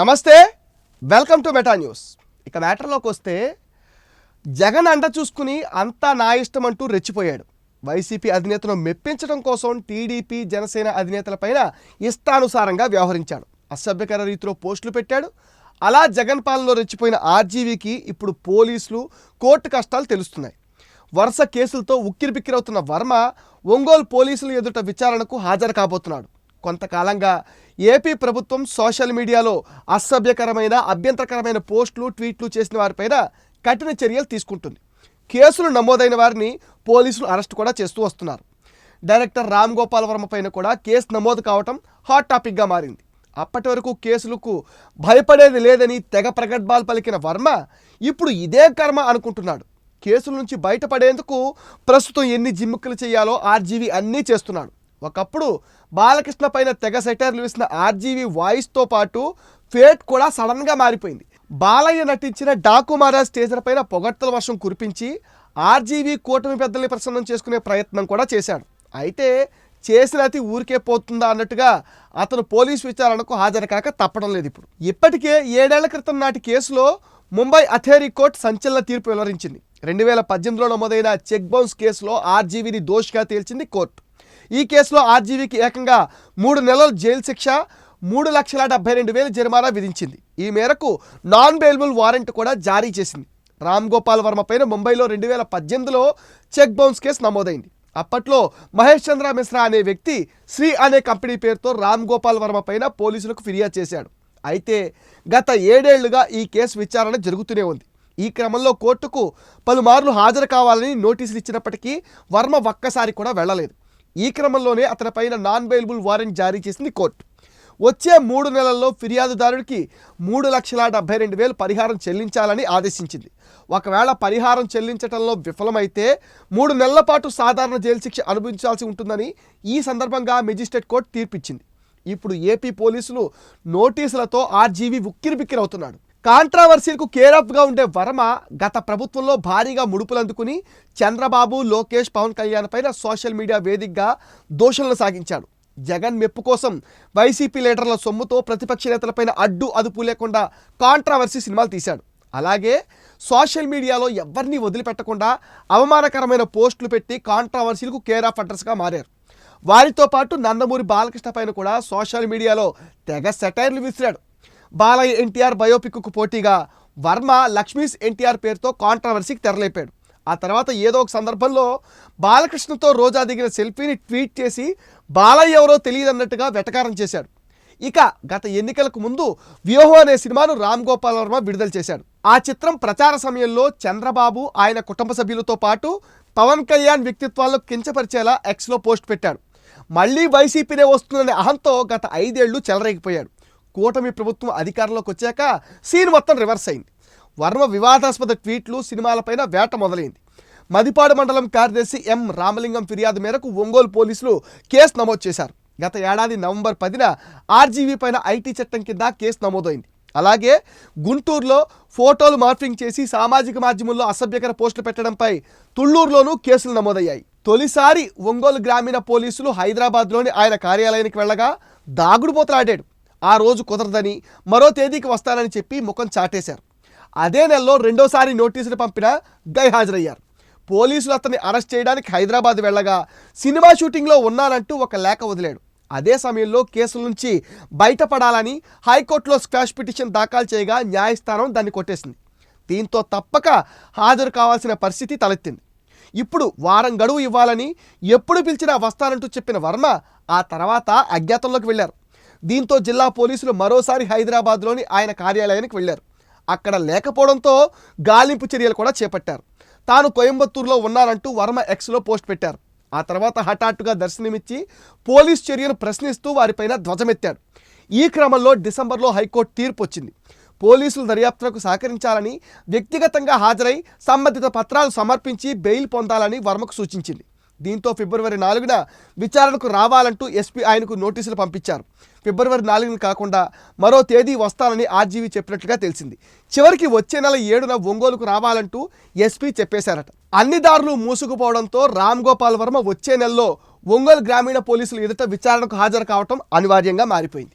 నమస్తే welcome to meta news. ఇక మ్యాటర్లోకి వస్తే జగన్ అండ చూసుకుని అంతా నా ఇష్టం అంటూ రెచ్చిపోయాడు. వైసీపీ అధినేతను మెప్పించడం కోసం టీడీపీ జనసేన అధినేతలపైన ఇష్టానుసారంగా వ్యవహరించాడు. అసభ్యకర రీతిలో పోస్టులు పెట్టాడు. అలా జగన్ పాలనలో రెచ్చిపోయిన ఆర్జీవీకి ఇప్పుడు పోలీసులు కోర్టు కష్టాలు తెలుస్తున్నాయి. వరుస కేసులతో ఉక్కిరిబిక్కిరవుతున్న వర్మ ఒంగోలు పోలీసులు ఎదుట విచారణకు హాజరు కాబోతున్నాడు. కొంతకాలంగా ఏపీ ప్రభుత్వం సోషల్ మీడియాలో అసభ్యకరమైన అభ్యంతరకరమైన పోస్టులు ట్వీట్లు చేసిన వారిపైన కఠిన చర్యలు తీసుకుంటుంది. కేసులు నమోదైన వారిని పోలీసులు అరెస్ట్ కూడా చేస్తూ వస్తున్నారు. డైరెక్టర్ రామ్ గోపాల్ వర్మ పైన కూడా కేసు నమోదు కావటం హాట్ టాపిక్గా మారింది. అప్పటి వరకు కేసులకు భయపడేది లేదని తెగ ప్రగడ్భాలు పలికిన వర్మ ఇప్పుడు ఇదే కర్మ అనుకుంటున్నాడు. కేసుల నుంచి బయటపడేందుకు ప్రస్తుతం ఎన్ని జిమ్ముక్కులు చేయాలో ఆర్జీవీ అన్నీ చేస్తున్నాడు. ఒకప్పుడు బాలకృష్ణ పైన తెగ సెటర్లు వేసిన ఆర్జీవి వాయిస్తో పాటు ఫేట్ కూడా సడన్గా మారిపోయింది. బాలయ్య నటించిన డాకు మహారాజ్ స్టేజర్ పైన పొగడ్తల వర్షం కురిపించి ఆర్జీవి కూటమి పెద్దల్ని ప్రసన్నం చేసుకునే ప్రయత్నం కూడా చేశాడు. అయితే చేసిన అతి ఊరికే పోతుందా అన్నట్టుగా అతను పోలీస్ విచారణకు హాజరు కాక తప్పడం లేదు ఇప్పుడు. ఇప్పటికే ఏడేళ్ళ క్రితం నాటి కేసులో ముంబై అథేరీ కోర్టు సంచలన తీర్పు వెల్లరించింది రెండు వేల పద్దెనిమిదిలో నమోదైన చెక్ బౌన్స్ కేసులో ఆర్జీవీని దోషిగా తేల్చింది కోర్టు. ఈ కేసులో ఆర్జీవీకి ఏకంగా మూడు నెలల జైలు శిక్ష మూడు లక్షల డెబ్బై రెండు వేల జరిమానా విధించింది. ఈ మేరకు నాన్ బెయిలబుల్ వారెంట్ కూడా జారీ చేసింది. రామ్ గోపాల్ వర్మ పైన ముంబైలో రెండు వేల పద్దెనిమిదిలో చెక్ బౌన్స్ కేసు నమోదైంది. అప్పట్లో మహేష్ చంద్ర మిశ్రా అనే వ్యక్తి శ్రీ అనే కంపెనీ పేరుతో రామ్ గోపాల్ వర్మ పైన పోలీసులకు ఫిర్యాదు చేశాడు. అయితే గత ఏడేళ్ళుగా ఈ కేసు విచారణ జరుగుతూనే ఉంది. ఈ క్రమంలో కోర్టుకు పలుమార్లు హాజరు కావాలని నోటీసులు ఇచ్చినప్పటికీ వర్మ ఒక్కసారి కూడా వెళ్ళలేదు. ఈ క్రమంలోనే అతనిపైన నాన్ బెయిలబుల్ వారెంట్ జారీ చేసింది కోర్టు. వచ్చే మూడు నెలల్లో ఫిర్యాదుదారుడికి మూడు లక్షల డెబ్బై రెండు వేలు పరిహారం చెల్లించాలని ఆదేశించింది. ఒకవేళ పరిహారం చెల్లించడంలో విఫలమైతే మూడు నెలల పాటు సాధారణ జైలు శిక్ష అనుభవించాల్సి ఉంటుందని ఈ సందర్భంగా మెజిస్ట్రేట్ కోర్టు తీర్పిచ్చింది. ఇప్పుడు ఏపీ పోలీసులు నోటీసులతో ఆర్జీవీ ఉక్కిరిబిక్కిరవుతున్నాడు కాంట్రావర్సీలకు కేరఫ్గా ఉండే వర్మ గత ప్రభుత్వంలో భారీగా ముడుపులందుకుని చంద్రబాబు లోకేష్ పవన్ కళ్యాణ్ పైన సోషల్ మీడియా వేదికగా దోషణలు సాగించాడు. జగన్ మెప్పు కోసం వైసీపీ లీడర్ల సొమ్ముతో ప్రతిపక్ష నేతలపైన అడ్డు అదుపు లేకుండా కాంట్రావర్సీ సినిమాలు తీశాడు. అలాగే సోషల్ మీడియాలో ఎవరిని వదిలిపెట్టకుండా అవమానకరమైన పోస్టులు పెట్టి కాంట్రావర్సీలకు కేర్ ఆఫ్ అడ్రస్గా మారారు. వారితో పాటు నందమూరి బాలకృష్ణ పైన కూడా సోషల్ మీడియాలో తెగ సెటైర్లు విసిరాడు. బాలయ్య ఎన్టీఆర్ బయోపిక్కు పోటీగా వర్మ లక్ష్మీస్ ఎన్టీఆర్ పేరుతో కాంట్రవర్సీకి తెరలేపాడు. ఆ తర్వాత ఏదో ఒక సందర్భంలో బాలకృష్ణతో రోజా దిగిన సెల్ఫీని ట్వీట్ చేసి బాలయ్య ఎవరో తెలియదన్నట్టుగా వెటకారం చేశాడు. ఇక గత ఎన్నికలకు ముందు వ్యూహం అనే సినిమాను రామ్ గోపాల్ వర్మ విడుదల చేశాడు. ఆ చిత్రం ప్రచార సమయంలో చంద్రబాబు ఆయన కుటుంబ సభ్యులతో పాటు పవన్ కళ్యాణ్ వ్యక్తిత్వాల్లో కించపరిచేలా ఎక్స్లో పోస్ట్ పెట్టాడు. మళ్ళీ వైసీపీనే వస్తుందనే అహంతో గత ఐదేళ్ళు చెలరేగిపోయాడు. కూటమి ప్రభుత్వం అధికారంలోకి వచ్చాక సీన్ మొత్తం రివర్స్ అయింది. వర్మ వివాదాస్పద ట్వీట్లు సినిమాలపైన వేట మొదలైంది. మదిపాడు మండలం కార్యదర్శి ఎం. రామలింగం ఫిర్యాదు మేరకు ఒంగోలు పోలీసులు కేసు నమోదు చేశారు. గత ఏడాది నవంబర్ పదిన ఆర్జీవీ పైన ఐటీ చట్టం కింద కేసు నమోదైంది. అలాగే గుంటూరులో ఫోటోలు మార్ఫింగ్ చేసి సామాజిక మాధ్యమంలో అసభ్యకర పోస్టులు పెట్టడంపై తుళ్ళూరులోనూ కేసులు నమోదయ్యాయి. తొలిసారి ఒంగోలు గ్రామీణ పోలీసులు హైదరాబాద్లోని ఆయన కార్యాలయానికి వెళ్ళగా దాగుడుపోతలాడాడు ఆ రోజు కుదరదని మరో తేదీకి వస్తానని చెప్పి ముఖం చాటేశారు. అదే నెలలో రెండోసారి నోటీసులు పంపిన గైహాజరయ్యారు పోలీసులు అతన్ని అరెస్ట్ చేయడానికి హైదరాబాద్ వెళ్ళగా సినిమా షూటింగ్లో ఉన్నానంటూ ఒక లేఖ వదిలాడు. అదే సమయంలో కేసుల నుంచి బయటపడాలని హైకోర్టులో స్క్వాష్ పిటిషన్ దాఖలు చేయగా న్యాయస్థానం దాన్ని కొట్టేసింది. దీంతో తప్పక హాజరు కావాల్సిన పరిస్థితి తలెత్తింది. ఇప్పుడు వారం గడువు ఇవ్వాలని ఎప్పుడు పిలిచినా వస్తానంటూ చెప్పిన వర్మ ఆ తర్వాత అజ్ఞాతంలోకి వెళ్ళారు. దీంతో జిల్లా పోలీసులు మరోసారి హైదరాబాద్లోని ఆయన కార్యాలయానికి వెళ్ళారు. అక్కడ లేకపోవడంతో గాలింపు చర్యలు కూడా చేపట్టారు. తాను కోయంబత్తూరులో ఉన్నానంటూ వర్మ ఎక్స్లో పోస్ట్ పెట్టారు. ఆ తర్వాత హఠాత్తుగా దర్శనమిచ్చి పోలీస్ చర్యను ప్రశ్నిస్తూ వారిపైన ధ్వజమెత్తాడు. ఈ క్రమంలో డిసెంబర్లో హైకోర్టు తీర్పు వచ్చింది. పోలీసులు దర్యాప్తులకు సహకరించాలని వ్యక్తిగతంగా హాజరై సంబంధిత పత్రాలు సమర్పించి బెయిల్ పొందాలని వర్మకు సూచించింది. దీంతో ఫిబ్రవరి నాలుగున విచారణకు రావాలంటూ ఎస్పీ ఆయనకు నోటీసులు పంపించారు. ఫిబ్రవరి నాలుగున కాకుండా మరో తేదీ వస్తానని ఆర్జీవీ చెప్పినట్లుగా తెలిసింది. చివరికి వచ్చే నెల ఏడున ఒంగోలుకు రావాలంటూ ఎస్పీ చెప్పేశారట. అన్ని దారులు మూసుకుపోవడంతో రామ్ గోపాల్ వర్మ వచ్చే నెలలో ఒంగోలు గ్రామీణ పోలీసులు ఎదుట విచారణకు హాజరు కావడం అనివార్యంగా మారిపోయింది.